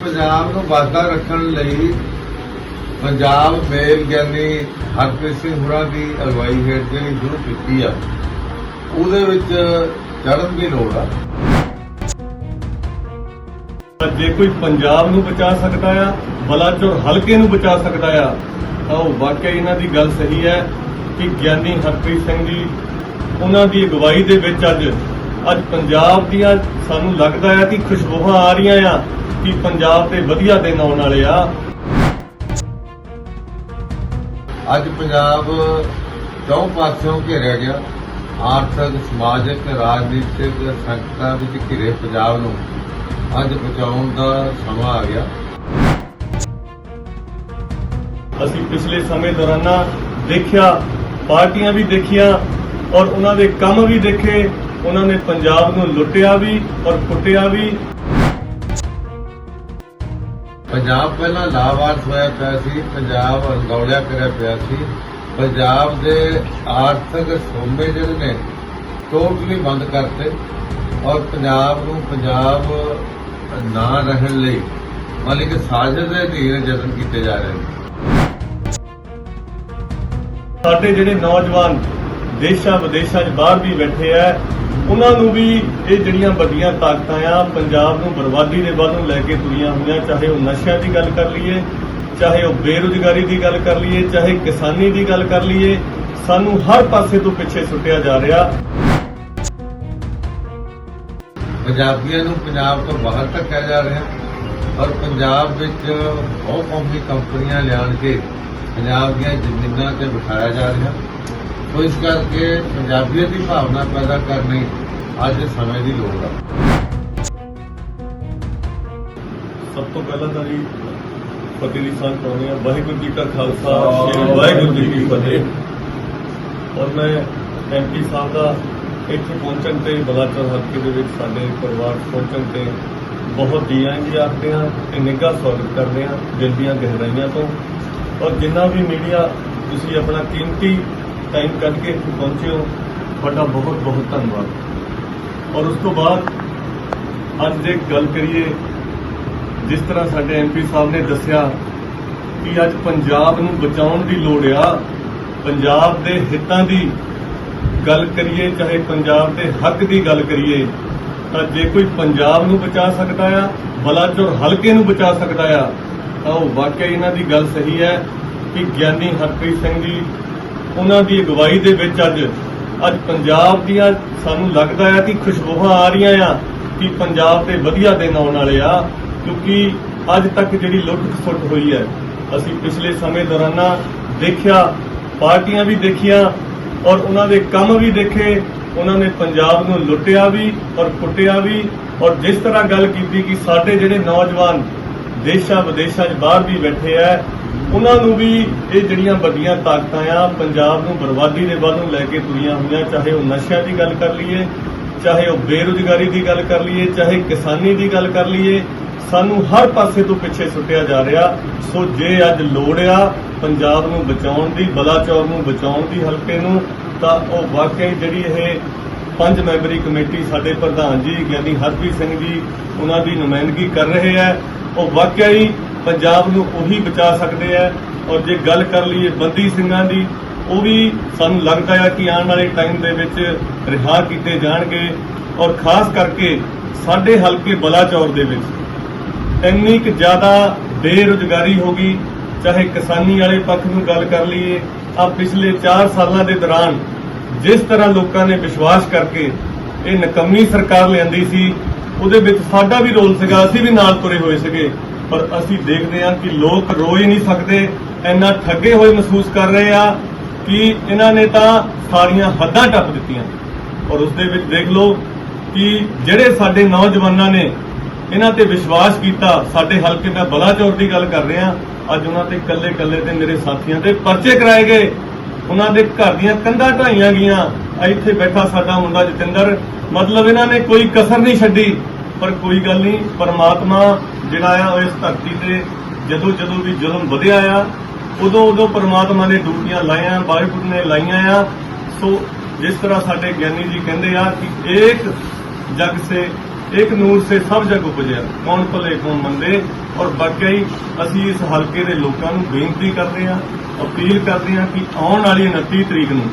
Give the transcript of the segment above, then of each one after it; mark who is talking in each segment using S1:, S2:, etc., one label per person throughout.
S1: ਪੰਜਾਬ ਨੂੰ ਵਾਧਾ ਰੱਖਣ ਲਈ ਪੰਜਾਬ ਮੇਲ ਗਿਆਨੀ ਹਰਪ੍ਰੀਤ ਸਿੰਘ ਹੁਰਾ ਦੀ ਅਗਵਾਈ ਹੇਠ ਜਿਹੜੀ ਸ਼ੁਰੂ ਕੀਤੀ ਆ, ਉਹਦੇ ਵਿੱਚ ਚੜਨ ਦੀ ਲੋੜ ਆ।
S2: ਜੇ ਕੋਈ ਪੰਜਾਬ ਨੂੰ ਬਚਾ ਸਕਦਾ ਆ, ਬਲਾਚੌਰ ਹਲਕੇ ਨੂੰ ਬਚਾ ਸਕਦਾ ਆ, ਤਾਂ ਉਹ ਵਾਕਿਆ ਇਹਨਾਂ ਦੀ ਗੱਲ ਸਹੀ ਹੈ ਕਿ ਗਿਆਨੀ ਹਰਪ੍ਰੀਤ ਸਿੰਘ ਜੀ, ਉਹਨਾਂ ਦੀ ਅਗਵਾਈ ਦੇ ਵਿੱਚ ਅੱਜ ਅੱਜ ਪੰਜਾਬ ਦੀਆਂ ਸਾਨੂੰ ਲੱਗਦਾ ਆ ਕਿ ਖੁਸ਼ਬੂਆਂ ਆ ਰਹੀਆਂ ਆ ਕਿ ਪੰਜਾਬ ਤੇ ਵਧੀਆ ਦਿਨ ਆਉਣ ਵਾਲੇ ਆ।
S1: ਅੱਜ ਪੰਜਾਬ ਚੌਂ ਪਾਸਿਓਂ ਘੇਰਿਆ ਗਿਆ। ਆਰਥਿਕ ਸਮਾਜਿਕ ਰਾਜਨੀਤਿਕ ਸੰਕਟਾਂ ਵਿੱਚ ਘਿਰੇ ਪੰਜਾਬ ਨੂੰ। ਅੱਜ ਬਚਾਉਣ ਦਾ ਸਮਾਂ ਆ ਗਿਆ।
S2: ਅਸੀਂ ਪਿਛਲੇ ਸਮੇਂ ਦੌਰਾਨਾ ਦੇਖਿਆ ਪਾਰਟੀਆਂ ਵੀ ਦੇਖੀਆਂ ਔਰ ਉਹਨਾਂ ਦੇ ਕੰਮ ਵੀ ਦੇਖੇ। ਉਹਨਾਂ ਨੇ ਪੰਜਾਬ ਨੂੰ ਲੁੱਟਿਆ ਵੀ ਔਰ ਕੁੱਟਿਆ ਵੀ।
S1: ਪੰਜਾਬ ਪਹਿਲਾਂ ਲਾਵਾਰਸ ਹੋਇਆ ਪਿਆ ਸੀ ਪੰਜਾਬ ਅੰਗੌਲਿਆ ਕਰਿਆ ਪਿਆ ਸੀ। ਪੰਜਾਬ ਦੇ ਆਰਥਿਕ ਸੋਮੇ ਜਿਹੜੇ ਨੇ ਟੋਟਲੀ ਬੰਦ ਕਰਤੇ ਔਰ ਪੰਜਾਬ ਨੂੰ ਪੰਜਾਬ ਨਾ ਰਹਿਣ ਲਈ ਮਤਲਬ ਕਿ ਸਾਜ਼ਿਸ਼ ਦੇ ਅਧੀਨ ਯਤਨ ਕੀਤੇ ਜਾ ਰਹੇ ਨੇ।
S2: ਸਾਡੇ ਜਿਹੜੇ ਨੌਜਵਾਨ ਦੇਸ਼ਾਂ ਵਿਦੇਸ਼ਾਂ 'ਚ ਬਾਹਰ ਵੀ ਬੈਠੇ ਆ ਉਹਨਾਂ ਨੂੰ ਵੀ ਇਹ ਜਿਹੜੀਆਂ ਵੱਡੀਆਂ ਤਾਕਤਾਂ ਆ, ਪੰਜਾਬ ਨੂੰ ਬਰਬਾਦੀ ਦੇ ਵੱਲ ਨੂੰ ਲੈ ਕੇ ਤੁਰੀਆਂ ਹੋਈਆਂ, ਚਾਹੇ ਉਹ ਨਸ਼ਿਆਂ ਦੀ ਗੱਲ ਕਰ ਲਈਏ, ਚਾਹੇ ਉਹ ਬੇਰੁਜ਼ਗਾਰੀ ਦੀ ਗੱਲ ਕਰ ਲਈਏ, ਚਾਹੇ ਕਿਸਾਨੀ ਦੀ ਗੱਲ ਕਰ ਲਈਏ, ਸਾਨੂੰ ਹਰ ਪਾਸੇ ਤੋਂ ਪਿੱਛੇ ਸੁੱਟਿਆ ਜਾ ਰਿਹਾ।
S1: ਪੰਜਾਬੀਆਂ ਨੂੰ ਪੰਜਾਬ ਤੋਂ ਬਾਹਰ ਧੱਕਿਆ ਜਾ ਰਿਹਾ। ਔਰ ਪੰਜਾਬ ਵਿੱਚ ਬਹੁ ਕੌਮੀ ਕੰਪਨੀਆਂ ਲਿਆਣ ਕੇ ਪੰਜਾਬ ਦੀਆਂ ਜ਼ਮੀਨਾਂ ਤੇ ਬਿਠਾਇਆ ਜਾ ਰਿਹਾ। ਸੋ ਇਸ ਕਰਕੇ ਪੰਜਾਬੀਅਤ ਦੀ ਭਾਵਨਾ ਪੈਦਾ ਕਰਨੀ ਅੱਜ ਸਮੇਂ ਦੀ ਲੋੜ ਹੈ
S2: ਸਭ ਤੋਂ ਪਹਿਲਾਂ ਤਾਂ ਜੀ ਫਤਿਹ ਦੀ ਸਾਂਝ ਪਾਉਂਦੇ ਆ ਵਾਹਿਗੁਰੂ ਜੀ ਕਾ ਖਾਲਸਾ ਸ੍ਰੀ ਵਾਹਿਗੁਰੂ ਜੀ ਕੀ ਫਤਿਹ। ਔਰ ਮੈਂ ਐਮਪੀ ਸਾਹਿਬ ਦਾ ਇੱਥੇ ਪਹੁੰਚਣ ਤੇ ਬਲਾਚੌਰ ਹਲਕੇ ਦੇ ਵਿੱਚ ਸਾਡੇ ਪਰਿਵਾਰ ਪਹੁੰਚਣ ਤੇ ਬਹੁਤ ਦੀਆਂ ਜੀ ਆਖਦੇ ਹਾਂ ਤੇ ਨਿੱਘਾ ਸਵਾਗਤ ਕਰਦੇ ਹਾਂ ਦਿਲ ਦੀਆਂ ਗਹਿਰਾਈਆਂ ਤੋਂ। ਔਰ ਜਿੰਨਾ ਵੀ ਮੀਡੀਆ ਤੁਸੀਂ ਆਪਣਾ ਕੀਮਤੀ ਟਾਈਮ ਕੱਢ ਕੇ ਇੱਥੇ ਪਹੁੰਚੇ ਹੋ। ਤੁਹਾਡਾ ਬਹੁਤ ਬਹੁਤ ਧੰਨਵਾਦ। ਔਰ ਉਸ ਤੋਂ ਬਾਅਦ ਅੱਜ ਜੇ ਗੱਲ ਕਰੀਏ, ਜਿਸ ਤਰ੍ਹਾਂ ਸਾਡੇ ਐਮਪੀ ਸਾਹਿਬ ਨੇ ਦੱਸਿਆ ਕਿ ਅੱਜ ਪੰਜਾਬ ਨੂੰ ਬਚਾਉਣ ਦੀ ਲੋੜ ਆ, ਪੰਜਾਬ ਦੇ ਹਿੱਤਾਂ ਦੀ ਗੱਲ ਕਰੀਏ, ਚਾਹੇ ਪੰਜਾਬ ਦੇ ਹੱਕ ਦੀ ਗੱਲ ਕਰੀਏ, ਤਾਂ ਜੇ ਕੋਈ ਪੰਜਾਬ ਨੂੰ ਬਚਾ ਸਕਦਾ ਆ, ਬਲਾਚੌਰ ਹਲਕੇ ਨੂੰ ਬਚਾ ਸਕਦਾ ਆ, ਤਾਂ ਉਹ ਵਾਕਿਆ ਇਹਨਾਂ ਦੀ ਗੱਲ ਸਹੀ ਹੈ ਕਿ ਗਿਆਨੀ ਹਰਪ੍ਰੀਤ ਸਿੰਘ ਜੀ ਉਹਨਾਂ ਦੀ ਅਗਵਾਈ ਦੇ ਵਿੱਚ ਅੱਜ ਅੱਜ ਪੰਜਾਬ ਦੀਆਂ ਸਾਨੂੰ ਲੱਗਦਾ ਆ ਕਿ ਖੁਸ਼ਬੂਆਂ ਆ ਰਹੀਆਂ ਆ ਕਿ ਪੰਜਾਬ ਤੇ ਵਧੀਆ ਦਿਨ ਆਉਣ ਵਾਲੇ ਆ, ਕਿਉਂਕਿ ਅੱਜ ਤੱਕ ਜਿਹੜੀ ਲੁੱਟ ਖਸੁੱਟ ਹੋਈ ਹੈ, ਅਸੀਂ ਪਿਛਲੇ ਸਮੇਂ ਦੌਰਾਨਾ ਦੇਖਿਆ, ਪਾਰਟੀਆਂ ਵੀ ਦੇਖੀਆਂ ਔਰ ਉਹਨਾਂ ਦੇ ਕੰਮ ਵੀ ਦੇਖੇ, ਉਹਨਾਂ ਨੇ ਪੰਜਾਬ ਨੂੰ ਲੁੱਟਿਆ ਵੀ ਔਰ ਕੁੱਟਿਆ ਵੀ ਔਰ ਜਿਸ ਤਰ੍ਹਾਂ ਗੱਲ ਕੀਤੀ ਕਿ ਸਾਡੇ ਜਿਹੜੇ ਨੌਜਵਾਨ ਦੇਸ਼ਾਂ ਵਿਦੇਸ਼ਾਂ 'ਚ ਬਾਹਰ ਵੀ ਬੈਠੇ ਆ ਉਹਨਾਂ ਨੂੰ ਵੀ ਇਹ ਜਿਹੜੀਆਂ ਵੱਡੀਆਂ ਤਾਕਤਾਂ ਆ, ਪੰਜਾਬ ਨੂੰ ਬਰਬਾਦੀ ਦੇ ਵੱਲ ਨੂੰ ਲੈ ਕੇ ਤੁਰੀਆਂ ਹੋਈਆਂ, ਚਾਹੇ ਉਹ ਨਸ਼ਿਆਂ ਦੀ ਗੱਲ ਕਰ ਲਈਏ, ਚਾਹੇ ਉਹ ਬੇਰੁਜ਼ਗਾਰੀ ਦੀ ਗੱਲ ਕਰ ਲਈਏ, ਚਾਹੇ ਕਿਸਾਨੀ ਦੀ ਗੱਲ ਕਰ ਲਈਏ, ਸਾਨੂੰ ਹਰ ਪਾਸੇ ਤੋਂ ਪਿੱਛੇ ਸੁੱਟਿਆ ਜਾ ਰਿਹਾ। ਸੋ ਜੇ ਅੱਜ ਲੋੜ ਆ ਪੰਜਾਬ ਨੂੰ ਬਚਾਉਣ ਦੀ, ਬਲਾਚੌਰ ਨੂੰ ਬਚਾਉਣ ਦੀ ਹਲਕੇ ਨੂੰ, ਤਾਂ ਉਹ ਵਾਕਈ ਜਿਹੜੀ ਇਹ ਪੰਜ ਮੈਂਬਰੀ ਕਮੇਟੀ ਸਾਡੇ ਪ੍ਰਧਾਨ ਜੀ ਗਿਆਨੀ ਹਰਪ੍ਰੀਤ ਸਿੰਘ ਜੀ, ਉਹਨਾਂ ਦੀ ਨੁਮਾਇੰਦਗੀ ਕਰ ਰਹੇ ਹੈ ਉਹ ਵਾਕਿਆ ਹੀ ਪੰਜਾਬ ਨੂੰ ਉਹੀ ਬਚਾ ਸਕਦੇ ਆ ਔਰ ਜੇ ਗੱਲ ਕਰ ਲਈਏ ਬੰਦੀ ਸਿੰਘਾਂ ਦੀ, ਉਹ ਵੀ ਸਾਨੂੰ ਲੱਗਦਾ ਹੈ ਕਿ ਆਉਣ ਵਾਲੇ ਟਾਈਮ ਦੇ ਵਿੱਚ ਰਿਹਾ ਕੀਤੇ ਜਾਣਗੇ ਔਰ ਖਾਸ ਕਰਕੇ ਸਾਡੇ ਹਲਕੇ ਬਲਾਚੌਰ ਦੇ ਵਿੱਚ ਇੰਨੀ ਕਿ ਜ਼ਿਆਦਾ ਬੇਰੁਜ਼ਗਾਰੀ ਹੋ ਗਈ, ਚਾਹੇ ਕਿਸਾਨੀ ਵਾਲੇ ਪੱਖ ਨੂੰ ਗੱਲ ਕਰ ਲਈਏ, ਆ ਪਿਛਲੇ 4 ਸਾਲਾਂ ਦੇ ਦੌਰਾਨ ਜਿਸ ਤਰ੍ਹਾਂ ਲੋਕਾਂ ਨੇ ਵਿਸ਼ਵਾਸ ਕਰਕੇ ਇਹ ਨਕੰਮੀ ਸਰਕਾਰ ਲਿਆਂਦੀ ਸੀ, ਉਹਦੇ ਵਿੱਚ ਸਾਡਾ ਵੀ ਰੋਲ ਸੀਗਾ, ਅਸੀਂ ਵੀ ਨਾਲ ਤੁਰੇ ਹੋਏ ਸੀਗੇ। ਪਰ ਅਸੀਂ ਦੇਖਦੇ ਹਾਂ ਕਿ ਲੋਕ ਰੋ ਹੀ ਨਹੀਂ ਸਕਦੇ, ਇੰਨਾ ਠੱਗੇ ਹੋਏ ਮਹਿਸੂਸ ਕਰ ਰਹੇ ਆ ਕਿ ਇਹਨਾਂ ਨੇ ਤਾਂ ਸਾਰੀਆਂ ਹੱਦਾਂ ਟੱਪ ਦਿੱਤੀਆਂ। ਔਰ ਉਸ ਦੇ ਵਿੱਚ ਦੇਖ ਲਓ ਕਿ ਜਿਹੜੇ ਸਾਡੇ ਨੌਜਵਾਨਾਂ ਨੇ ਇਹਨਾਂ ਤੇ ਵਿਸ਼ਵਾਸ ਕੀਤਾ, ਸਾਡੇ ਹਲਕੇ ਦਾ ਬਲਾਚੌਰ ਦੀ ਗੱਲ ਕਰ ਰਹੇ ਆ ਅੱਜ ਉਹਨਾਂ ਤੇ ਕੱਲੇ ਕੱਲੇ ਤੇ ਮੇਰੇ ਸਾਥੀਆਂ ਤੇ ਪਰਚੇ ਕਰਾਏ ਗਏ। ਉਹਨਾਂ ਦੇ ਘਰ ਦੀਆਂ ਕੰਧਾਂ ਢਾਈਆਂ ਗਈਆਂ, ਇੱਥੇ ਬੈਠਾ ਸਾਡਾ ਮੁੰਡਾ ਜਤਿੰਦਰ, ਮਤਲਬ ਇਹਨਾਂ ਨੇ ਕੋਈ ਕਸਰ ਨਹੀਂ ਛੱਡੀ। ਪਰ ਕੋਈ ਗੱਲ ਨਹੀਂ, ਪਰਮਾਤਮਾ ਜਿਹੜਾ ਆ ਉਹ ਇਸ ਧਰਤੀ ਤੇ ਜਦੋਂ ਜਦੋਂ ਵੀ ਜ਼ੁਲਮ ਵਧਿਆ ਆ, ਉਦੋਂ ਉਦੋਂ ਪਰਮਾਤਮਾ ਨੇ ਡਿਊਟੀਆਂ ਲਾਈਆਂ, ਵਾਹਿਗੁਰੂ ਨੇ ਲਾਈਆਂ ਆ। ਸੋ ਜਿਸ ਤਰ੍ਹਾਂ ਸਾਡੇ ਗਿਆਨੀ ਜੀ ਕਹਿੰਦੇ ਆ ਕਿ ਏਕ ਜਗ ਸੇ ਇੱਕ ਨੂਰ ਸੇ ਸਭ ਜਗ ਉਪਜਿਆ। ਕੌਣ ਭਲੇ, ਕੌਣ ਮੰਦੇ। ਔਰ ਵਾਕਈ ਅਸੀਂ ਇਸ ਹਲਕੇ ਦੇ ਲੋਕਾਂ ਨੂੰ ਬੇਨਤੀ ਕਰਦੇ ਹਾਂ ਅਪੀਲ ਕਰਦੇ ਹਾਂ ਕਿ ਆਉਣ ਵਾਲੀ 29 ਤਰੀਕ ਨੂੰ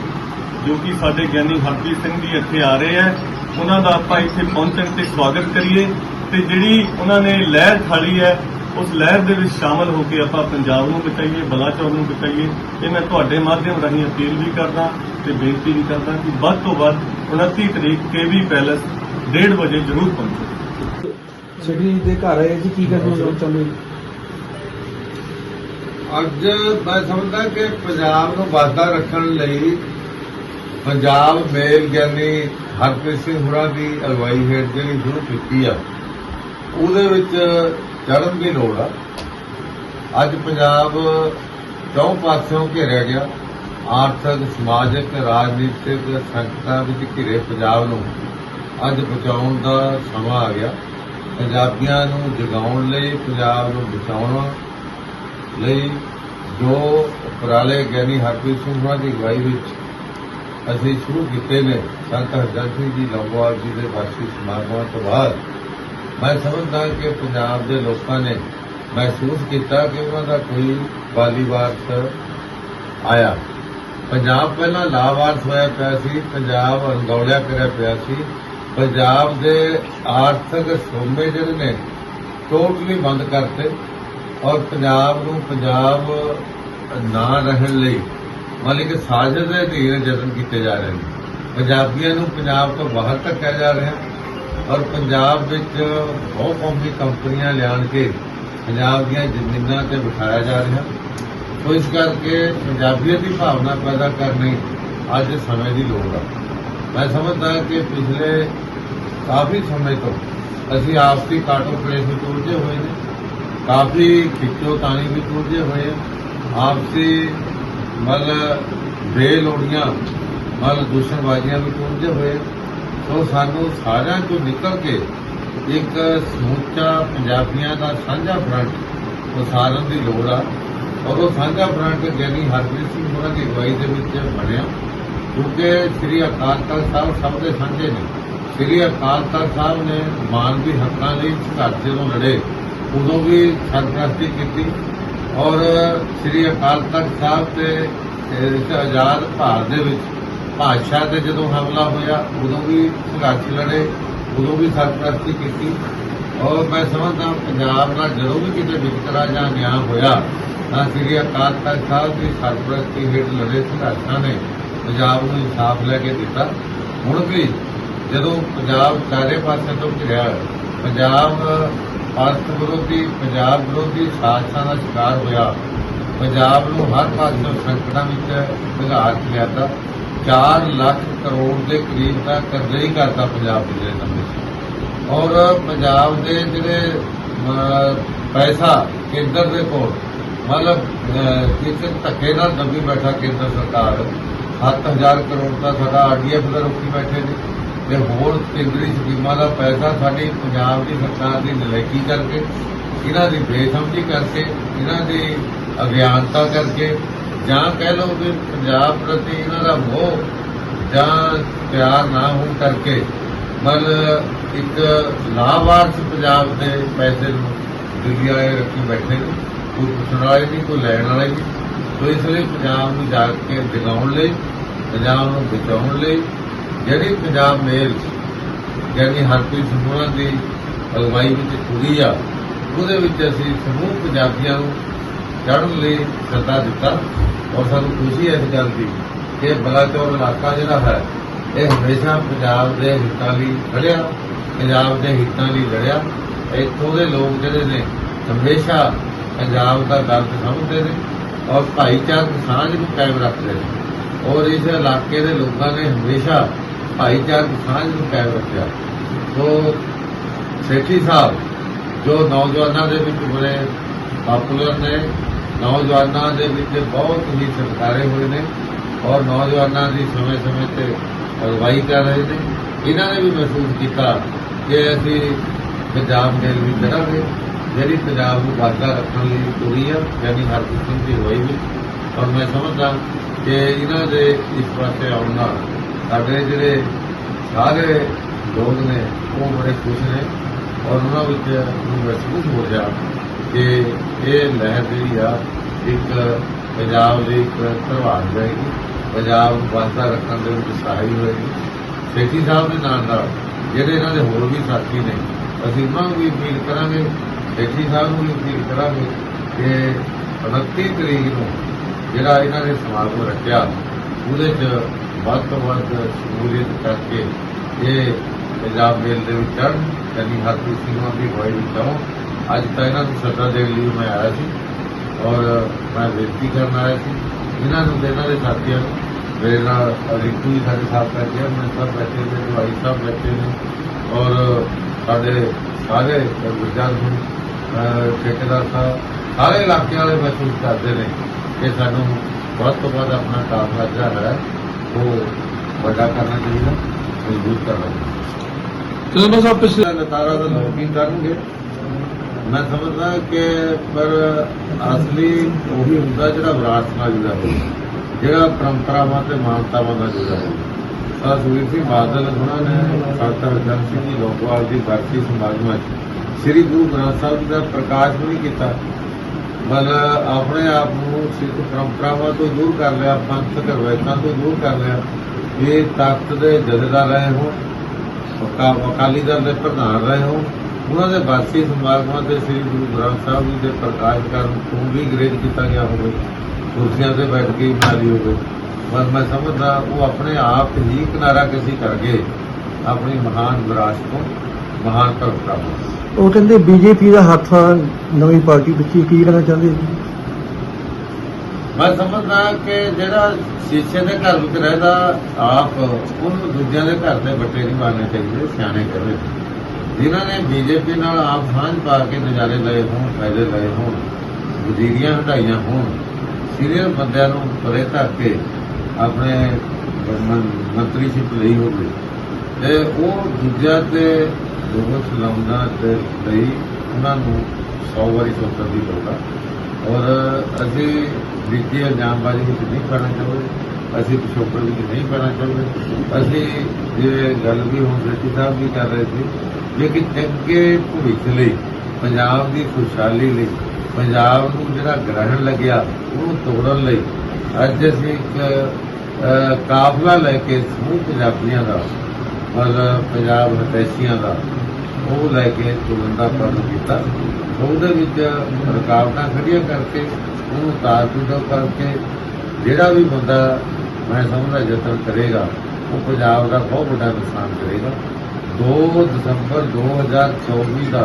S2: ਜੋ ਕਿ ਸਾਡੇ ਗਿਆਨੀ ਹਰਪ੍ਰੀਤ ਸਿੰਘ ਜੀ ਇੱਥੇ ਆ ਰਹੇ ਹੈ। ਉਹਨਾਂ ਦਾ ਆਪਾਂ ਇੱਥੇ ਪਹੁੰਚਣ ਤੇ ਸਵਾਗਤ ਕਰੀਏ ਤੇ ਜਿਹੜੀ ਉਹਨਾਂ ਨੇ ਲਹਿਰ ਖਾਲੀ ਹੈ ਉਸ ਲਹਿਰ ਦੇ ਵਿੱਚ ਸ਼ਾਮਲ ਹੋ ਕੇ ਆਪਾਂ ਪੰਜਾਬ ਨੂੰ ਬਚਾਈਏ ਬਲਾਚੌਰ ਨੂੰ ਬਚਾਈਏ। ਇਹ ਮੈਂ ਤੁਹਾਡੇ ਮਾਧਿਅਮ ਰਾਹੀਂ ਅਪੀਲ ਵੀ ਕਰਦਾ ਤੇ ਬੇਨਤੀ ਵੀ ਕਰਦਾ ਕਿ ਵੱਧ ਤੋਂ ਵੱਧ 29 ਤਰੀਕ ਕੇਵੀ ਪੈਲੇਸ 1:30 ਵਜੇ ਜ਼ਰੂਰ ਪਹੁੰਚੋ।
S3: ਛੜੀ ਦੇ ਘਰ ਆਏ ਜੀ ਕੀ ਕਰਨਾ ਚਾਹੁੰਦੇ
S1: ਅੱਜ ਮੈਂ ਸਮਝਦਾ ਕਿ ਪੰਜਾਬ ਨੂੰ ਵਾਧਾ ਰੱਖਣ ਲਈ ਪੰਜਾਬ ਮੇਲ ਗਿਆਨੀ ਹਰਪ੍ਰੀਤ ਸਿੰਘ ਹੁਰਾ ਦੀ ਅਗਵਾਈ ਹੇਠ ਜਿਹੜੀ ਸ਼ੁਰੂ ਕੀਤੀ ਆ, ਉਹਦੇ ਵਿੱਚ ਚੜ੍ਹਨ ਦੀ ਲੋੜ ਆ। ਅੱਜ ਪੰਜਾਬ ਚੌਂ ਪਾਸਿਓਂ ਘੇਰਿਆ ਗਿਆ। ਆਰਥਿਕ, ਸਮਾਜਿਕ, ਰਾਜਨੀਤਿਕ ਸੰਕਟਾਂ ਵਿੱਚ ਘਿਰੇ ਪੰਜਾਬ ਨੂੰ। ਅੱਜ ਬਚਾਉਣ ਦਾ ਸਮਾਂ ਆ ਗਿਆ। ਪੰਜਾਬੀਆਂ ਨੂੰ ਜਗਾਉਣ ਲਈ, ਪੰਜਾਬ ਨੂੰ ਬਚਾਉਣ ਲਈ ਜੋ ਉਪਰਾਲੇ ਗਿਆਨੀ ਹਰਪ੍ਰੀਤ ਸਿੰਘ ਹੋਰਾਂ ਦੀ ਅਗਵਾਈ ਵਿੱਚ ਅਸੀਂ ਸ਼ੁਰੂ ਕੀਤੇ ਨੇ ਸੰਤ ਹਰਜਨ ਸਿੰਘ ਜੀ ਲੰਗੋਵਾਲ ਜੀ ਦੇ ਵਾਰਸ਼ਿਕ ਸਮਾਗਮਾਂ ਤੋਂ ਬਾਅਦ। ਮੈਂ ਸਮਝਦਾ ਕਿ ਪੰਜਾਬ ਦੇ ਲੋਕਾਂ ਨੇ ਮਹਿਸੂਸ ਕੀਤਾ ਕਿ ਉਹਨਾਂ ਦਾ ਕੋਈ ਵਾਲੀ ਵਾਰਸ ਆਇਆ। ਪੰਜਾਬ ਪਹਿਲਾਂ ਲਾਵਾਰਸ ਹੋਇਆ ਪਿਆ ਸੀ, ਪੰਜਾਬ ਅੰਗੌਲਿਆ ਕਰਿਆ ਪਿਆ ਸੀ। ਪੰਜਾਬ ਦੇ ਆਰਥਿਕ ਸੋਮੇ ਜਿਹੜੇ ਨੇ, ਟੋਟਲੀ ਬੰਦ ਕਰਤੇ ਔਰ ਪੰਜਾਬ ਨੂੰ ਪੰਜਾਬ ਨਾ ਰਹਿਣ ਲਈ ਮਤਲਬ ਕਿ ਸਾਜ਼ਿਸ਼ ਦੇ ਅਧੀਨ ਯਤਨ ਕੀਤੇ ਜਾ ਰਹੇ ਨੇ। ਪੰਜਾਬੀਆਂ ਨੂੰ ਪੰਜਾਬ ਤੋਂ ਬਾਹਰ ਧੱਕਿਆ ਜਾ ਰਿਹਾ ਔਰ ਪੰਜਾਬ ਵਿੱਚ ਬਹੁਤ ਕੌਮੀ ਕੰਪਨੀਆਂ ਲਿਆਣ ਕੇ ਪੰਜਾਬ ਦੀਆਂ ਜ਼ਮੀਨਾਂ ਤੇ ਬਿਠਾਇਆ ਜਾ ਰਿਹਾ ਸੋ ਇਸ ਕਰਕੇ ਪੰਜਾਬੀਅਤ ਦੀ ਭਾਵਨਾ ਪੈਦਾ ਕਰਨੀ ਅੱਜ ਸਮੇਂ ਦੀ ਲੋੜ ਹੈ ਮੈਂ ਸਮਝਦਾ ਕਿ ਪਿਛਲੇ ਕਾਫੀ ਸਮੇਂ ਤੋਂ ਅਸੀਂ ਆਪਸੀ ਕਾਟੋ ਕਲੇਸ਼ ਵਿੱਚ ਉਲਝੇ ਹੋਏ ਨੇ। ਕਾਫੀ ਖਿੱਚੋ ਤਾਣੀ ਵਿੱਚ ਉਲਝੇ ਹੋਏ ਹਾਂ ਆਪਸੀ ਮਤਲਬ ਬੇਲੋੜੀਆਂ ਮਤਲਬ ਦੂਸ਼ਣਬਾਜ਼ੀਆਂ ਵਿੱਚ ਉਲਝੇ ਹੋਏ। ਸੋ ਸਾਨੂੰ ਸਾਰਿਆਂ ਤੋਂ ਨਿਕਲ ਕੇ ਇੱਕ ਸਮੁੱਚਾ ਪੰਜਾਬੀਆਂ ਦਾ ਸਾਂਝਾ ਫਰੰਟ ਉਸਾਰਨ ਦੀ ਲੋੜ ਆ। ਔਰ ਉਹ ਸਾਂਝਾ ਫਰੰਟ ਗਿਆਨੀ ਹਰਪ੍ਰੀਤ ਸਿੰਘ ਹੋਰਾਂ ਦੀ ਅਗਵਾਈ ਦੇ ਵਿੱਚ ਬਣਿਆ। ਕਿਉਂਕਿ ਸ੍ਰੀ ਅਕਾਲ ਤਖਤ ਸਾਹਿਬ ਸਭ ਦੇ ਸਾਂਝੇ ਨੇ। ਸ੍ਰੀ ਅਕਾਲ ਤਖਤ ਸਾਹਿਬ ਨੇ ਮਾਨਵੀ ਹੱਕਾਂ ਲਈ ਸੰਘਰਸ਼ ਜਦੋਂ ਲੜੇ, ਉਦੋਂ ਵੀ ਸਰਪ੍ਰਸਤੀ ਕੀਤੀ। ਔਰ ਸ੍ਰੀ ਅਕਾਲ ਤਖਤ ਸਾਹਿਬ ਤੇ ਆਜ਼ਾਦ ਭਾਰਤ ਦੇ ਵਿੱਚ ਭਾਸ਼ਾ ਤੇ ਜਦੋਂ ਹਮਲਾ ਹੋਇਆ, ਉਦੋਂ ਵੀ ਸੰਘਰਸ਼ ਲੜੇ, ਉਦੋਂ ਵੀ ਸਰਪ੍ਰਸਤੀ ਕੀਤੀ। ਔਰ ਮੈਂ ਸਮਝਦਾ ਪੰਜਾਬ ਨਾਲ ਜਦੋਂ ਵੀ ਕਿਤੇ ਵਿਤਕਰਾ ਜਾਂ ਨਿਆਂ ਹੋਇਆ, ਤਾਂ ਸ੍ਰੀ ਅਕਾਲ ਤਖਤ ਸਾਹਿਬ ਦੀ ਸਰਪ੍ਰਸਤੀ ਹੇਠ ਲੜੇ ਸੰਘਰਸ਼ਾਂ ਨੇ ਪੰਜਾਬ ਨੂੰ ਇਨਸਾਫ ਲੈ ਕੇ ਦਿੱਤਾ। ਹੁਣ ਵੀ ਜਦੋਂ ਪੰਜਾਬ ਚਾਰੇ ਪਾਸੇ ਤੋਂ ਘਿਰਿਆ ਪੰਜਾਬ ਭਾਰਤ ਵਿਰੋਧੀ ਪੰਜਾਬ ਵਿਰੋਧੀ ਸਾਜ਼ਿਸ਼ਾਂ ਦਾ ਸ਼ਿਕਾਰ ਹੋਇਆ। ਪੰਜਾਬ ਨੂੰ ਹਰ ਪਾਸਿਓਂ ਸੰਕਟਾਂ ਵਿੱਚ ਭਗਾ ਕੇ ਲਿਆਤਾ 4 ਲੱਖ ਕਰੋੜ ਦੇ ਕਰੀਬ ਦਾ ਕਰਜ਼ਾ ਹੀ ਕਰਤਾ ਪੰਜਾਬ ਦੇ ਨੰਬਰ ਔਰ ਪੰਜਾਬ ਦੇ ਜਿਹੜੇ ਪੈਸਾ ਕੇਂਦਰ ਦੇ ਕੋਲ ਮਤਲਬ ਅਹ, ਧੱਕੇ ਨਾਲ ਦੱਬੀ ਬੈਠਾ ਕੇਂਦਰ ਸਰਕਾਰ 7000 ਕਰੋੜ ਦਾ ਸਾਡਾ ਆਰਡੀਐਫ ਦਾ ਰੋਕੀ ਬੈਠੇ ਨੇ। ਤੇ ਹੋਰ ਕੇਂਦਰੀ ਸਕੀਮਾਂ ਦਾ ਪੈਸਾ ਸਾਡੀ ਪੰਜਾਬ ਦੀ ਸਰਕਾਰ ਦੀ ਨਲਾਇਕੀ ਕਰਕੇ, ਇਹਨਾਂ ਦੀ ਬੇਸਮਝੀ ਕਰਕੇ, ਇਹਨਾਂ ਦੀ ਅਗਿਆਨਤਾ ਕਰਕੇ, ਜਾਂ ਕਹਿ ਲਓ ਕਿ ਪੰਜਾਬ ਪ੍ਰਤੀ ਇਹਨਾਂ ਦਾ ਮੋਹ ਜਾਂ ਪਿਆਰ ਨਾ ਹੋਣ ਕਰਕੇ ਮਤਲਬ ਇੱਕ ਲਾਵਾਰਸ ਪੰਜਾਬ ਦੇ ਪੈਸੇ ਨੂੰ ਦਿੱਲੀ ਵਾਲੇ ਰੱਖੀ ਬੈਠੇ ਨੇ, ਕੋਈ ਪੁੱਛਣ ਵਾਲੇ ਨਹੀਂ, ਕੋਈ ਲੈਣ ਵਾਲੇ ਨਹੀਂ। ਸੋ ਇਸ ਲਈ ਪੰਜਾਬ ਨੂੰ ਜਾ ਕੇ ਜਗਾਉਣ ਲਈ, ਪੰਜਾਬ ਨੂੰ ਬਚਾਉਣ ਲਈ ਜਿਹੜੀ ਪੰਜਾਬ ਮੇਲ ਯਾਨੀ ਹਰਪ੍ਰੀਤ ਸਿੰਘ ਦੀ ਅਗਵਾਈ ਵਿੱਚ ਪੂਰੀ ਆ, ਉਹਦੇ ਵਿੱਚ ਅਸੀਂ ਸਮੂਹ ਪੰਜਾਬੀਆਂ ਨੂੰ ਚੜ੍ਹਨ ਲਈ ਸੱਦਾ ਦਿੱਤਾ ਔਰ ਸਾਨੂੰ ਖੁਸ਼ੀ ਹੈ ਇਸ ਗੱਲ ਦੀ ਕਿ ਬਲਾਚੌਰ ਇਲਾਕਾ ਜਿਹੜਾ ਹੈ, ਇਹ ਹਮੇਸ਼ਾ ਪੰਜਾਬ ਦੇ ਹਿੱਤਾਂ ਲਈ ਖੜਿਆ ਪੰਜਾਬ ਦੇ ਹਿੱਤਾਂ ਲਈ ਲੜਿਆ। ਇੱਥੋਂ ਦੇ ਲੋਕ ਜਿਹੜੇ ਨੇ, ਹਮੇਸ਼ਾ ਪੰਜਾਬ ਦਾ ਦਰਦ ਸਮਝਦੇ ਨੇ ਔਰ ਭਾਈਚਾਰਕ ਸਾਂਝ ਨੂੰ ਕਾਇਮ ਰੱਖਦੇ ਨੇ। ਔਰ ਇਸ ਇਲਾਕੇ ਦੇ ਲੋਕਾਂ ਨੇ ਹਮੇਸ਼ਾ ਭਾਈਚਾਰਕ ਸਾਂਝ ਨੂੰ ਕਾਇਮ ਰੱਖਿਆ। ਸੋ ਸੇਠੀ ਸਾਹਿਬ, ਜੋ ਨੌਜਵਾਨਾਂ ਦੇ ਵਿੱਚ ਬੜੇ ਪਾਪੂਲਰ ਨੇ, ਨੌਜਵਾਨਾਂ ਦੇ ਵਿੱਚ ਬਹੁਤ ਹੀ ਸਤਿਕਾਰੇ ਹੋਏ ਨੇ ਔਰ ਨੌਜਵਾਨਾਂ ਦੀ ਸਮੇਂ-ਸਮੇਂ ਤੇ ਅਗਵਾਈ ਕਰ ਰਹੇ ਨੇ। ਇਹਨਾਂ ਨੇ ਵੀ ਮਹਿਸੂਸ ਕੀਤਾ ਕਿ ਅਸੀਂ ਪੰਜਾਬ ਦੇ ਵੀ ਕਰਾਂਗੇ ਜਿਹੜੀ ਪੰਜਾਬ ਨੂੰ ਵਾਧਾ ਰੱਖਣ ਲਈ ਪੂਰੀ ਆ, ਯਾਨੀ ਹਰਪ੍ਰੀਤ ਸਿੰਘ ਦੀ ਅਗਵਾਈ ਵੀ ਔਰ ਮੈਂ ਸਮਝਦਾ ਕਿ ਇਹਨਾਂ ਦੇ ਇਸ ਪਾਸੇ ਆਉਣ ਨਾਲ ਸਾਡੇ ਜਿਹੜੇ ਸਾਰੇ ਲੋਕ ਨੇ, ਉਹ ਬੜੇ ਖੁਸ਼ ਨੇ ਔਰ ਉਹਨਾਂ ਵਿੱਚ ਮਹਿਸੂਸ ਹੋ ਰਿਹਾ ਕਿ ਇਹ ਲਹਿਰ ਜਿਹੜੀ ਆ, ਇੱਕ ਪੰਜਾਬ ਦੀ ਇੱਕ ਪ੍ਰਭਾਵ ਜਾਏਗੀ। ਪੰਜਾਬ ਨੂੰ ਵਾਸਤਾ ਰੱਖਣ ਦੇ ਵਿੱਚ ਸਹਾਈ ਹੋਏਗੀ। ਸੇਠੀ ਸਾਹਿਬ ਦੇ ਨਾਲ ਨਾਲ ਜਿਹੜੇ ਇਹਨਾਂ ਦੇ ਹੋਰ ਵੀ ਸਾਥੀ ਨੇ, ਅਸੀਂ ਉਹਨਾਂ ਨੂੰ ਵੀ ਅਪੀਲ ਕਰਾਂਗੇ, ਸੇਠੀ ਸਾਹਿਬ ਨੂੰ ਵੀ ਅਪੀਲ ਕਰਾਂਗੇ ਕਿ 29 ਤਰੀਕ ਨੂੰ ਜਿਹੜਾ ਇਹਨਾਂ ਨੇ ਸਮਾਗਮ ਰੱਖਿਆ, ਉਹਦੇ 'ਚ ਵੱਧ ਤੋਂ ਵੱਧ ਸ਼ਮੂਲੀਅਤ ਕਰਕੇ ਇਹ ਪੰਜਾਬ ਮੇਲ ਦੇ ਵਿੱਚ ਚੜ੍ਹਨ ਯਾਨੀ ਹਰਪ੍ਰੀਤ ਸਿੰਘ ਨੂੰ ਦੀ ਹੋਈ ਵਿੱਚ ਆਉਣ ਅੱਜ ਤਾਂ ਇਹਨਾਂ ਨੂੰ ਸੱਦਾ ਦੇਣ ਲਈ ਮੈਂ ਆਇਆ ਸੀ ਔਰ ਮੈਂ ਬੇਨਤੀ ਕਰਨ ਆਇਆ ਸੀ। ਇਹਨਾਂ ਨੂੰ ਤੇ ਇਹਨਾਂ ਦੇ ਸਾਥੀਆਂ ਨੂੰ ਮੇਰੇ ਨਾਲ ਰਿੰਕੂ ਜੀ ਸਾਡੇ ਸਾਥ ਬੈਠੇ ਆ ਸਭ ਬੈਠੇ ਨੇ ਭਾਈ ਸਾਹਿਬ ਬੈਠੇ ਨੇ ਔਰ ਸਾਡੇ ਸਾਰੇ ਗੁਰਜਾਨ ਨੂੰ ਠੇਕੇਦਾਰ ਸਾਹਿਬ, ਸਾਰੇ ਇਲਾਕੇ ਵਾਲੇ ਮਹਿਸੂਸ ਕਰਦੇ ਨੇ। ਕਿ ਸਾਨੂੰ ਵੱਧ ਤੋਂ ਵੱਧ ਆਪਣਾ ਕਾਰੋਬਾਰ ਜਿਹੜਾ ਹੈ। ਉਹ ਵੱਡਾ ਕਰਨਾ ਚਾਹੀਦਾ ਮਜ਼ਬੂਤ ਕਰਨਾ
S3: ਸਾਹਿਬ ਪਿਛਲੇ
S1: ਪਿਛਲੇ ਨਤਾਰਾ ਦਾ ਲੋਕ ਹੀ ਕਰਨਗੇ। ਮੈਂ ਸਮਝਦਾ ਕਿ ਪਰ ਅਸਲੀ ਉਹੀ ਹੁੰਦਾ ਜਿਹੜਾ ਵਿਰਾਸਤ ਨਾਲ ਜੁੜਾ ਹੋਵੇ। ਜਿਹੜਾ ਪਰੰਪਰਾਵਾਂ ਤੇ ਮਾਨਤਾਵਾਂ ਨਾਲ ਜੁੜਾ ਹੋਵੇ। ਤਾਂ ਸੁਖਬੀਰ ਸਿੰਘ ਬਾਦਲ ਉਹਨਾਂ ਨੇ ਸਰਦਾਰ ਜਨ ਸਿੰਘ ਜੀ ਲੋਕਵਾਲ ਦੀ ਬਰਸੀ ਸਮਾਗਮਾਂ 'ਚ ਸ੍ਰੀ ਗੁਰੂ ਗ੍ਰੰਥ ਸਾਹਿਬ ਜੀ ਦਾ ਪ੍ਰਕਾਸ਼ ਵੀ ਕੀਤਾ। ਬਲ ਆਪਣੇ ਆਪ ਨੂੰ ਸਿੱਖ ਪਰੰਪਰਾਵਾਂ ਤੋਂ ਦੂਰ ਕਰ ਲਿਆ ਪੰਥਕ ਰਵਾਇਤਾਂ ਤੋਂ ਦੂਰ ਕਰ ਲਿਆ, ਇਹ ਤਖਤ ਦੇ ਜਥੇਦਾਰ ਰਹੇ ਹੋ ਅਕਾ- ਅਕਾਲੀ ਦਲ ਦੇ ਪ੍ਰਧਾਨ ਰਹੇ ਹੋ, ਉਹਨਾਂ ਦੇ ਬਾਸੀ ਸਮਾਗਮਾਂ ਤੇ ਸ੍ਰੀ ਗੁਰੂ ਗ੍ਰੰਥ ਸਾਹਿਬ ਜੀ ਦੇ ਪ੍ਰਕਾਸ਼ ਕਰਨ ਤੋਂ ਵੀ ਗ੍ਰੇਡ ਕੀਤਾ ਗਿਆ ਹੋਵੇ, ਕੁਰਸੀਆਂ ਤੇ ਬੈਠ ਕੇ ਮਾਰੀ ਹੋਵੇ। ਪਰ ਮੈਂ ਸਮਝਦਾ ਉਹ ਆਪਣੇ ਆਪ ਹੀ ਕਿਨਾਰਾ ਕਿਸੇ ਕਰ ਗਏ ਆਪਣੀ ਮਹਾਨ ਵਿਰਾਸਤ ਤੋਂ ਮਹਾਨ ਪਰੰਪਰਾ
S3: ਉਹ ਕਹਿੰਦੇ ਬੀਜੇਪੀ ਦਾ ਹੱਥ ਆ, ਨਵੀਂ ਪਾਰਟੀ ਵਿੱਚ ਕੀ ਕਹਿਣਾ ਚਾਹੁੰਦੇ ਜੀ
S1: ਮੈਂ ਸਮਝਦਾ ਕਿ ਜਿਹੜਾ ਸ਼ੀਸ਼ੇ ਦੇ ਘਰ ਵਿੱਚ ਰਹਿੰਦਾ ਆਪ, ਉਹਨੂੰ ਦੂਜਿਆਂ ਦੇ ਘਰ ਦੇ ਬੱਟੇ ਨਹੀਂ ਮਾਰਨੇ ਚਾਹੀਦੇ, ਸਿਆਣੇ ਕਹੇ। ਜਿਨ੍ਹਾਂ ਨੇ ਬੀਜੇਪੀ ਨਾਲ ਆਪ ਸਾਂਝ ਪਾ ਕੇ ਨਜ਼ਾਰੇ ਲਏ ਹੋਣ, ਫਾਇਦੇ ਲਏ ਹੋਣ, ਵਜ਼ੀਰੀਆਂ ਹਟਾਈਆਂ ਹੋਣ, ਸੀਨੀਅਰ ਬੰਦਿਆਂ ਨੂੰ ਪਰੇ ਧੱਕ ਕੇ ਆਪਣੇ ਮੰਤਰੀ ਸ਼ਿਪ ਲਈ ਹੋਵੇ ਤੇ ਉਹ ਦੂਜਿਆਂ ਤੇ ਦੋਸ਼ ਲਾਉਂਦਾ ਤੇ ਲਈ ਉਹਨਾਂ ਨੂੰ 100 ਵਾਰੀ ਸੋਚਣ ਦੀ ਲੋੜ ਆ। ਔਰ ਅਸੀਂ ਵਿੱਤੀ ਇਲਜ਼ਾਮਬਾਜ਼ੀ ਵਿੱਚ ਨਹੀਂ ਪੈਣਾ ਚਾਹੁੰਦੇ, ਅਸੀਂ ਪਿਛੋਕੜ ਵਿੱਚ ਨਹੀਂ ਪੈਣਾ ਚਾਹੁੰਦੇ। ਅਸੀਂ ਜੇ ਗੱਲ ਵੀ ਹੁਣ ਸੈਟੀ ਸਾਹਿਬ ਵੀ ਕਰ ਰਹੇ ਸੀ, ਲੇਕਿਨ ਅੱਗੇ ਭਵਿੱਖ ਲਈ, ਪੰਜਾਬ ਦੀ ਖੁਸ਼ਹਾਲੀ ਲਈ, ਪੰਜਾਬ ਨੂੰ ਜਿਹੜਾ ਗ੍ਰਹਿਣ ਲੱਗਿਆ, ਉਹਨੂੰ ਤੋੜਨ ਲਈ ਅੱਜ ਅਸੀਂ ਇੱਕ ਕਾਫਲਾ ਲੈ ਕੇ ਸਮੂਹ ਪੰਜਾਬੀਆਂ ਦਾ ਮਤਲਬ ਪੰਜਾਬ ਹਤੈਸ਼ੀਆਂ ਦਾ ਉਹ ਲੈ ਕੇ ਤੁਰਨ ਦਾ ਪ੍ਰਣ ਕੀਤਾ। ਉਹਦੇ ਵਿੱਚ ਰੁਕਾਵਟਾਂ ਖੜੀਆਂ ਕਰਕੇ ਉਹਨੂੰ ਤਾਰਤੂਦਾ ਕਰਕੇ ਜਿਹੜਾ ਵੀ ਬੰਦਾ ਮੈਂ ਸਮਝਦਾ ਯਤਨ ਕਰੇਗਾ, ਉਹ ਪੰਜਾਬ ਦਾ ਬਹੁਤ ਵੱਡਾ ਨੁਕਸਾਨ ਕਰੇਗਾ। 2 ਦਸੰਬਰ 2024 ਦਾ